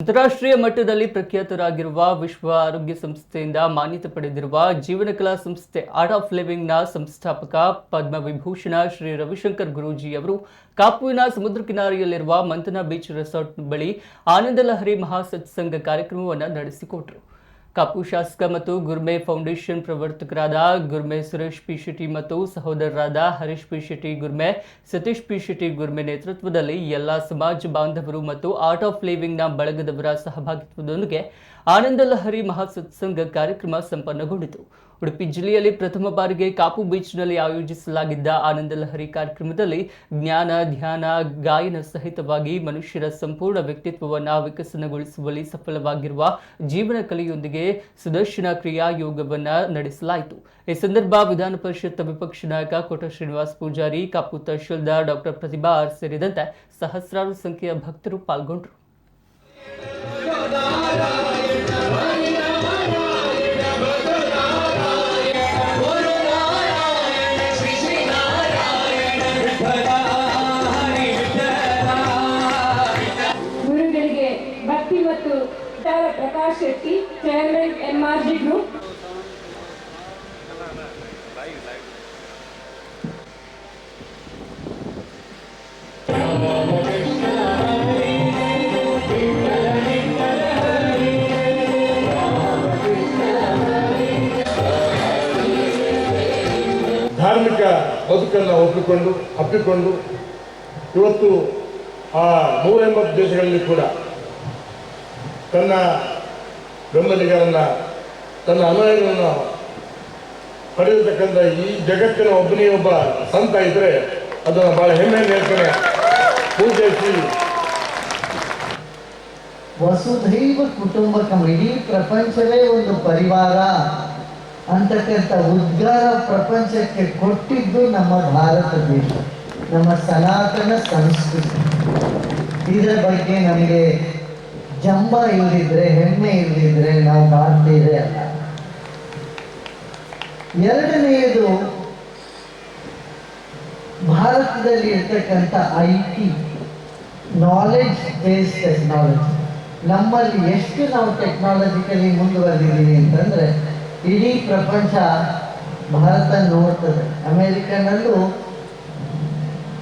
ಅಂತಾರಾಷ್ಟ್ರೀಯ ಮಟ್ಟದಲ್ಲಿ ಪ್ರಖ್ಯಾತರಾಗಿರುವ ವಿಶ್ವ ಆರೋಗ್ಯ ಸಂಸ್ಥೆಯಿಂದ ಮಾನ್ಯತೆ ಪಡೆದಿರುವ ಜೀವನ ಕಲಾ ಸಂಸ್ಥೆ ಆರ್ಟ್ ಆಫ್ ಲಿವಿಂಗ್ನ ಸಂಸ್ಥಾಪಕ ಪದ್ಮವಿಭೂಷಣ ಶ್ರೀ ರವಿಶಂಕರ್ ಗುರೂಜಿ ಅವರು ಕಾಪುವಿನ ಸಮುದ್ರ ಕಿನಾರೆಯಲ್ಲಿರುವ ಮಂಥನ ಬೀಚ್ ರೆಸಾರ್ಟ್ ಬಳಿ ಆನಂದ ಲಹರಿ ಮಹಾಸತ್ಸಂಗ ಕಾರ್ಯಕ್ರಮವನ್ನು ನಡೆಸಿಕೊಟ್ರು. ಕಾಪು ಶಾಸಕ ಮತ್ತು ಗುರ್ಮೆ ಫೌಂಡೇಶನ್ ಪ್ರವರ್ತಕರಾದ ಗುರ್ಮೆ ಸುರೇಶ್ ಪಿ ಶೆಟ್ಟಿ ಮತ್ತು ಸಹೋದರರಾದ ಹರೀಶ್ ಪಿ ಶೆಟ್ಟಿ ಗುರ್ಮೆ, ಸತೀಶ್ ಪಿ ಶೆಟ್ಟಿ ಗುರ್ಮೆ ನೇತೃತ್ವದಲ್ಲಿ ಎಲ್ಲ ಸಮಾಜ ಬಾಂಧವರು ಮತ್ತು ಆರ್ಟ್ ಆಫ್ ಲಿವಿಂಗ್ನ ಬಳಗದವರ ಸಹಭಾಗಿತ್ವದೊಂದಿಗೆ ಆನಂದ ಲಹರಿ ಮಹಾಸತ್ಸಂಗ ಕಾರ್ಯಕ್ರಮ ಸಂಪನ್ನಗೊಂಡಿತು. ಉಡುಪಿ ಜಿಲ್ಲೆಯಲ್ಲಿ ಪ್ರಥಮ ಬಾರಿಗೆ ಕಾಪು ಬೀಚ್ನಲ್ಲಿ ಆಯೋಜಿಸಲಾಗಿದ್ದ ಆನಂದ ಲಹರಿ ಕಾರ್ಯಕ್ರಮದಲ್ಲಿ ಜ್ಞಾನ, ಧ್ಯಾನ, ಗಾಯನ ಸಹಿತವಾಗಿ ಮನುಷ್ಯರ ಸಂಪೂರ್ಣ ವ್ಯಕ್ತಿತ್ವವನ್ನು ವಿಕಸನಗೊಳಿಸುವಲ್ಲಿ ಸಫಲವಾಗಿರುವ ಜೀವನ ಕಲೆಯೊಂದಿಗೆ ಸುದರ್ಶನ ಕ್ರಿಯಾ ಯೋಗವನ್ನು ನಡೆಸಲಾಯಿತು. ಈ ಸಂದರ್ಭ ವಿಧಾನ ಪರಿಷತ್ ವಿಪಕ್ಷ ನಾಯಕ ಕೋಟ ಶ್ರೀನಿವಾಸ್ ಪೂಜಾರಿ ಕಾಪು ತಹಶೀಲ್ದಾರ್ ಡಾಕ್ಟರ್ ಪ್ರತಿಭಾ ಆರ್ ಸೇರಿದಂತೆ ಸಹಸ್ರಾರು ಸಂಖ್ಯೆಯ ಭಕ್ತರು ಪಾಲ್ಗೊಂಡರು. ಭಕ್ತಿ ಮತ್ತು ವಿಚಾರ Prakash Shetty chairman MRG group ಧಾರ್ಮಿಕ ಬದುಕನ್ನು ಒಪ್ಪಿಕೊಂಡು ಅಪ್ಪಿಕೊಂಡು ಇವತ್ತು ಆ ನೂರ ಎಂಬತ್ತು ದೇಶಗಳಲ್ಲಿ ಕೂಡ ತನ್ನ ಬೆಂಬಲಿಗರನ್ನು, ತನ್ನ ಅನುಯಾಯಿಗಳನ್ನು ಪಡೆಯತಕ್ಕಂಥ ಈ ಜಗತ್ತಿನ ಒಬ್ಬನೇ ಒಬ್ಬ ಸಂತ ಇದ್ದರೆ ಅದನ್ನು ಬಹಳ ಹೆಮ್ಮೆಯಿಂದ ಹೇಳ್ತಾನೆ. ಪೂಜೆ ವಸುಧೈವ ಕುಟುಂಬಕಂ ಇಡೀ ಪ್ರಪಂಚವೇ ಒಂದು ಪರಿವಾರ ಅಂತಕ್ಕಂಥ ಉದ್ಗಾರ ಪ್ರಪಂಚಕ್ಕೆ ಕೊಟ್ಟಿದ್ದು ನಮ್ಮ ಭಾರತ ದೇಶ, ನಮ್ಮ ಸನಾತನ ಸಂಸ್ಕೃತಿ. ಇದರ ಬಗ್ಗೆ ನಮಗೆ ಜಂಬ ಇಲ್ಲದಿದ್ರೆ ಹೆಮ್ಮೆ ಇಲ್ಲದಿದ್ರೆ ನಾವು ಭಾರತೀಯರೇ ಅಲ್ಲ. ಎರಡನೆಯದು, ಭಾರತದಲ್ಲಿ ಇರ್ತಕ್ಕಂಥ I T knowledge base technology ನಮ್ಮಲ್ಲಿ ಎಷ್ಟು ನಾವು ಟೆಕ್ನಾಲಜಿಕಲಿ ಮುಂದುವರೆದಿದ್ದೀವಿ ಅಂತಂದರೆ, ಇಡೀ ಪ್ರಪಂಚ ಭಾರತ ನೋಡ್ತದೆ. ಅಮೇರಿಕನಲ್ಲೂ